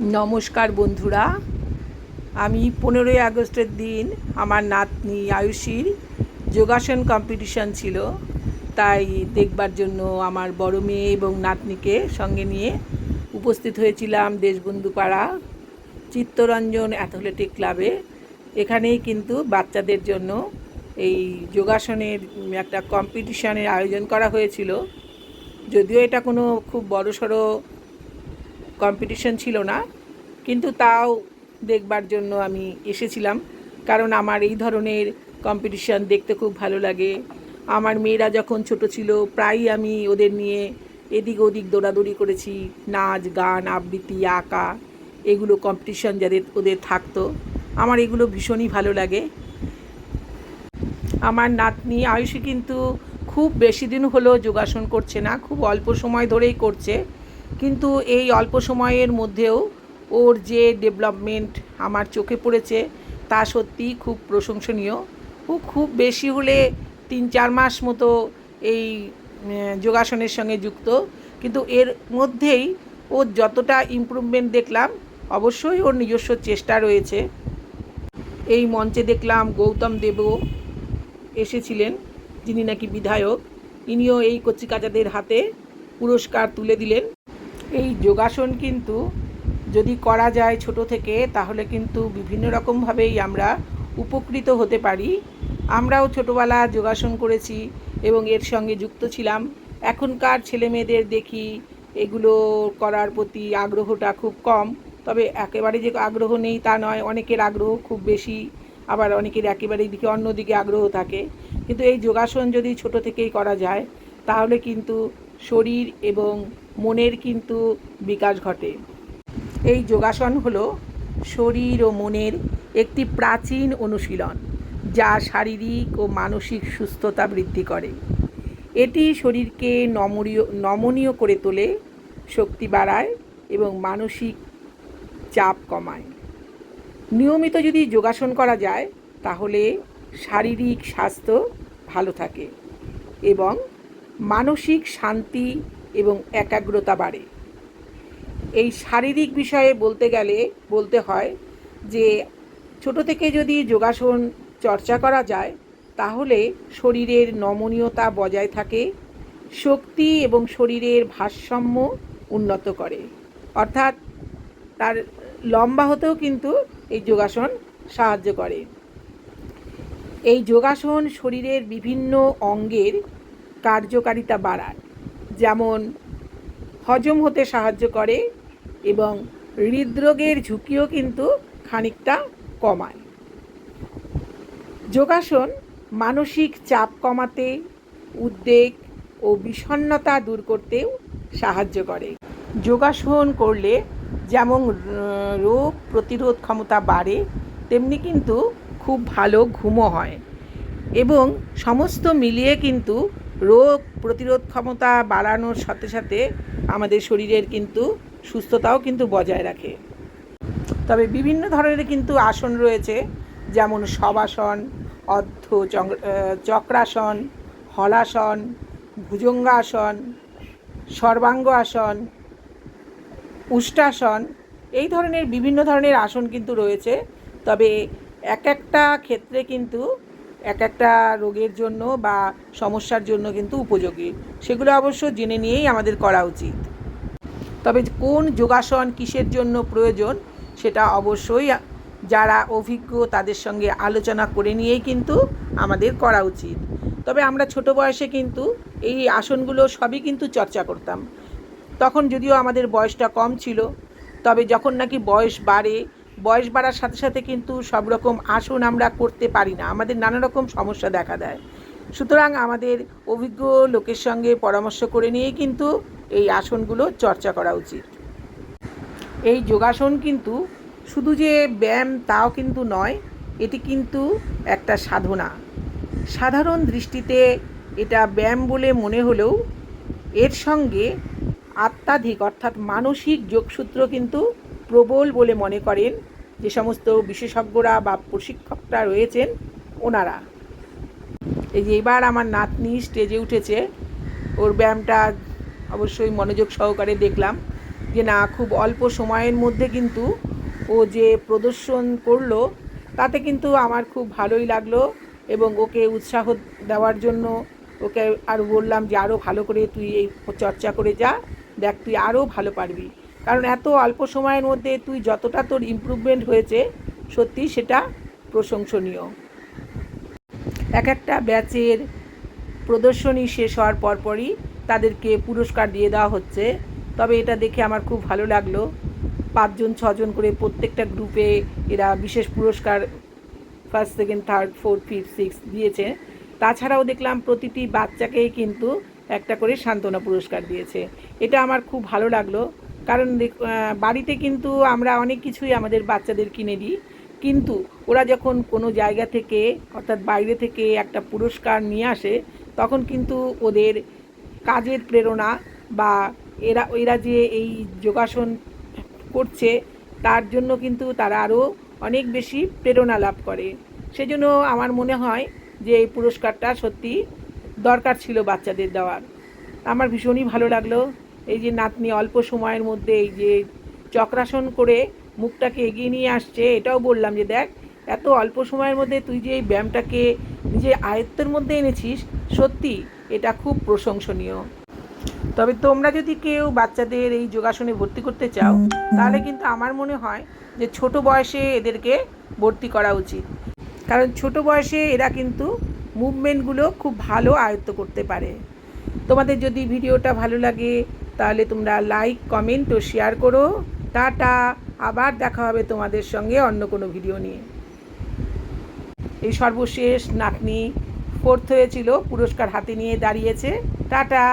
নমস্কার বন্ধুরা। আমি পনেরোই আগস্টের দিন আমার নাতনি আয়ুষীর যোগাসন কম্পিটিশান ছিল। তাই দেখবার জন্য আমার বড় মেয়ে এবং নাতনিকে সঙ্গে নিয়ে উপস্থিত হয়েছিলাম দেশবন্ধু পাড়া চিত্তরঞ্জন অ্যাথলেটিক ক্লাবে। এখানেই কিন্তু বাচ্চাদের জন্য এই যোগাসনের একটা কম্পিটিশানের আয়োজন করা হয়েছিল। যদিও এটা কোনো খুব বড়সড় কম্পিটিশন ছিল না, কিন্তু তাও দেখবার জন্য আমি এসেছিলাম। কারণ আমার এই ধরনের কম্পিটিশন দেখতে খুব ভালো লাগে। আমার মেয়েরা যখন ছোট ছিল, প্রায়ই আমি ওদের নিয়ে এদিক ওদিক দৌড়াদৌড়ি করেছি। নাচ, গান, আবৃত্তি, আঁকা, এগুলো কম্পিটিশন যাদের ওদের থাকতো। আমার এগুলো ভীষণই ভালো লাগে। আমার নাতনি আয়ুষী কিন্তু খুব বেশি দিন হলো যোগাসন করছে না, খুব অল্প সময় ধরেই করছে। কিন্তু এই অল্প সময়ের মধ্যেও ওর যে ডেভেলপমেন্ট আমার চোখে পড়েছে, তা সত্যি খুব প্রশংসনীয়। ও খুব বেশি হলে তিন চার মাস মতো এই যোগাসনের সঙ্গে যুক্ত। কিন্তু এর মধ্যেই ওর যতটা ইমপ্রুভমেন্ট দেখলাম, অবশ্যই ওর নিজস্ব চেষ্টা রয়েছে। এই মঞ্চে দেখলাম গৌতম দেবও এসেছিলেন, যিনি নাকি বিধায়ক। ইনিও এই কচিকাচাদের হাতে পুরস্কার তুলে দিলেন। যোগাসন কিন্তু যদি করা যায় ছোট থেকে, তাহলে কিন্তু বিভিন্ন রকমভাবেই আমরা উপকৃত হতে পারি। আমরাও ছোটোবেলা যোগাসন করেছি এবং এর সঙ্গে যুক্ত ছিলাম। এখনকার ছেলে মেয়েদের দেখি এগুলো করার প্রতি আগ্রহটা খুব কম, তবে একেবারে যে আগ্রহ নেই তা নয়, অনেকের আগ্রহ খুব বেশি, আবার অনেকের একেবারে দিকে অন্যদিকে আগ্রহ থাকে। কিন্তু এই যোগাসন যদি ছোট থেকেই করা যায়, তাহলে কিন্তু শরীর এবং মনের কিন্তু বিকাশ ঘটে। এই যোগাসন হলো শরীর ও মনের একটি প্রাচীন অনুশীলন, যা শারীরিক ও মানসিক সুস্থতা বৃদ্ধি করে। এটি শরীরকে নমনীয় নমনীয় করে তোলে, শক্তি বাড়ায় এবং মানসিক চাপ কমায়। নিয়মিত যদি যোগাসন করা যায়, তাহলে শারীরিক স্বাস্থ্য ভালো থাকে এবং মানসিক শান্তি এবং একাগ্রতা বাড়ে। এই শারীরিক বিষয়ে বলতে গেলে, বলতে হয় যে, ছোট থেকে যদি যোগাসন চর্চা করা যায়, তাহলে শরীরের নমনীয়তা বজায় থাকে, শক্তি এবং শরীরের ভারসাম্য উন্নত করে। অর্থাৎ, তার লম্বা হতেও কিন্তু এই যোগাসন সাহায্য করে। এই যোগাসন শরীরের বিভিন্ন অঙ্গের কার্যকারিতা বাড়ায়। যেমন হজম হতে সাহায্য করে এবং হৃদরোগের ঝুঁকিও কিন্তু খানিকটা কমায়। যোগাসন মানসিক চাপ কমাতে, উদ্বেগ ও বিষণ্ণতা দূর করতেও সাহায্য করে। যোগাসন করলে যেমন রোগ প্রতিরোধ ক্ষমতা বাড়ে, তেমনি কিন্তু খুব ভালো ঘুমও হয় এবং সমস্ত মিলিয়ে কিন্তু রোগ প্রতিরোধ ক্ষমতা বাড়ানোর সাথে সাথে আমাদের শরীরের কিন্তু সুস্থতাও কিন্তু বজায় রাখে। তবে বিভিন্ন ধরনের কিন্তু আসন রয়েছে, যেমন শবাসন অর্ধ চক্রাসন, হলাসন, ভুজঙ্গাসন, সর্বাঙ্গ আসন, উষ্টাসন, এই ধরনের বিভিন্ন ধরনের আসন কিন্তু রয়েছে। তবে এক একটা ক্ষেত্রে কিন্তু এক একটা রোগের জন্য বা সমস্যার জন্য কিন্তু উপযোগী। সেগুলো অবশ্য জেনে নিয়েই আমাদের করা উচিত। তবে কোন যোগাসন কিসের জন্য প্রয়োজন, সেটা অবশ্যই যারা অভিজ্ঞ তাদের সঙ্গে আলোচনা করে নিয়েই কিন্তু আমাদের করা উচিত। তবে আমরা ছোট বয়সে কিন্তু এই আসনগুলো সবই কিন্তু চর্চা করতাম। তখন যদিও আমাদের বয়সটা কম ছিল, তবে যখন নাকি বয়স বাড়ে বয়স বাড়ার সাথে সাথে কিন্তু সব রকম আসন আমরা করতে পারি না। আমাদের নানা রকম সমস্যা দেখা দেয়। সুতরাং আমাদের অভিজ্ঞ লোকের সঙ্গে পরামর্শ করে নিয়েই কিন্তু এই আসনগুলো চর্চা করা উচিত। এই যোগাসন কিন্তু শুধু যে ব্যায়াম তাও কিন্তু নয়, এটি কিন্তু একটা সাধনা। সাধারণ দৃষ্টিতে এটা ব্যায়াম বলে মনে হলেও এর সঙ্গে আত্মাধিক অর্থাৎ মানসিক যোগসূত্র কিন্তু প্রবল বলে মনে করেন যে সমস্ত বিশেষজ্ঞরা বা প্রশিক্ষকরা রয়েছেন ওনারা। এই যে এবার আমার নাতনি স্টেজে উঠেছে, ওর ব্যায়ামটা অবশ্যই মনোযোগ সহকারে দেখলাম যে না, খুব অল্প সময়ের মধ্যে কিন্তু ও যে প্রদর্শন করল, তাতে কিন্তু আমার খুব ভালোই লাগল এবং ওকে উৎসাহ দেওয়ার জন্য ওকে আর বললাম যে আরও ভালো করে তুই এই চর্চা করে যা, দেখ তুই আরও ভালো পারবি। কারণ এত অল্প সময়ের মধ্যে তুই যতটা তোর ইমপ্রুভমেন্ট হয়েছে, সত্যি সেটা প্রশংসনীয়। এক একটা ব্যাচের প্রদর্শনী শেষ হওয়ার পরপরই তাদেরকে পুরস্কার দিয়ে দেওয়া হচ্ছে। তবে এটা দেখে আমার খুব ভালো লাগল। পাঁচজন, ছজন করে প্রত্যেকটা গ্রুপে এরা বিশেষ পুরস্কার first second third fourth fifth six দিয়েছে। তাছাড়াও দেখলাম প্রতিটি বাচ্চাকেই কিন্তু একটা করে সান্ত্বনা পুরস্কার দিয়েছে। এটা আমার খুব ভালো লাগল। কারণ বাড়িতে কিন্তু আমরা অনেক কিছুই আমাদের বাচ্চাদের কিনে দিই। কিন্তু ওরা যখন কোনো জায়গা থেকে, অর্থাৎ বাইরে থেকে একটা পুরস্কার নিয়ে আসে, তখন কিন্তু ওদের কাজের প্রেরণা বা এরা এরা যে এই যোগাসন করছে, তার জন্য কিন্তু তারা আরও অনেক বেশি প্রেরণা লাভ করে। সেজন্য আমার মনে হয় যে এই পুরস্কারটা সত্যি দরকার ছিল বাচ্চাদের দেওয়ার। আমার ভীষণই ভালো লাগল। এই যে নাতনি অল্প সময়ের মধ্যে এই যে চক্রাসন করে মুখটাকে এগিয়ে নিয়ে আসছে এটাও বললাম যে দেখ এত অল্প সময়ের মধ্যে তুই যে এই ব্যায়ামটাকে নিজের আয়ত্তের মধ্যে এনেছিস সত্যি এটা খুব প্রশংসনীয়। তবে তোমরা যদি কেউ বাচ্চাদের এই যোগাসনে ভর্তি করতে চাও তাহলে কিন্তু আমার মনে হয় যে ছোট বয়সে এদেরকে ভর্তি করা উচিত। কারণ ছোট বয়সে এরা কিন্তু মুভমেন্টগুলো খুব ভালো আয়ত্ত করতে পারে। তোমাদের যদি ভিডিওটা ভালো লাগে তাহলে তোমরা লাইক কমেন্ট ও শেয়ার করো। টাটা, আবার দেখা হবে তোমাদের সঙ্গে অন্য কোনো ভিডিও নিয়ে। এই সর্বশেষ নাতনি ফোর্থ হয়েছিল, পুরস্কার হাতে নিয়ে দাঁড়িয়েছে। টাটা!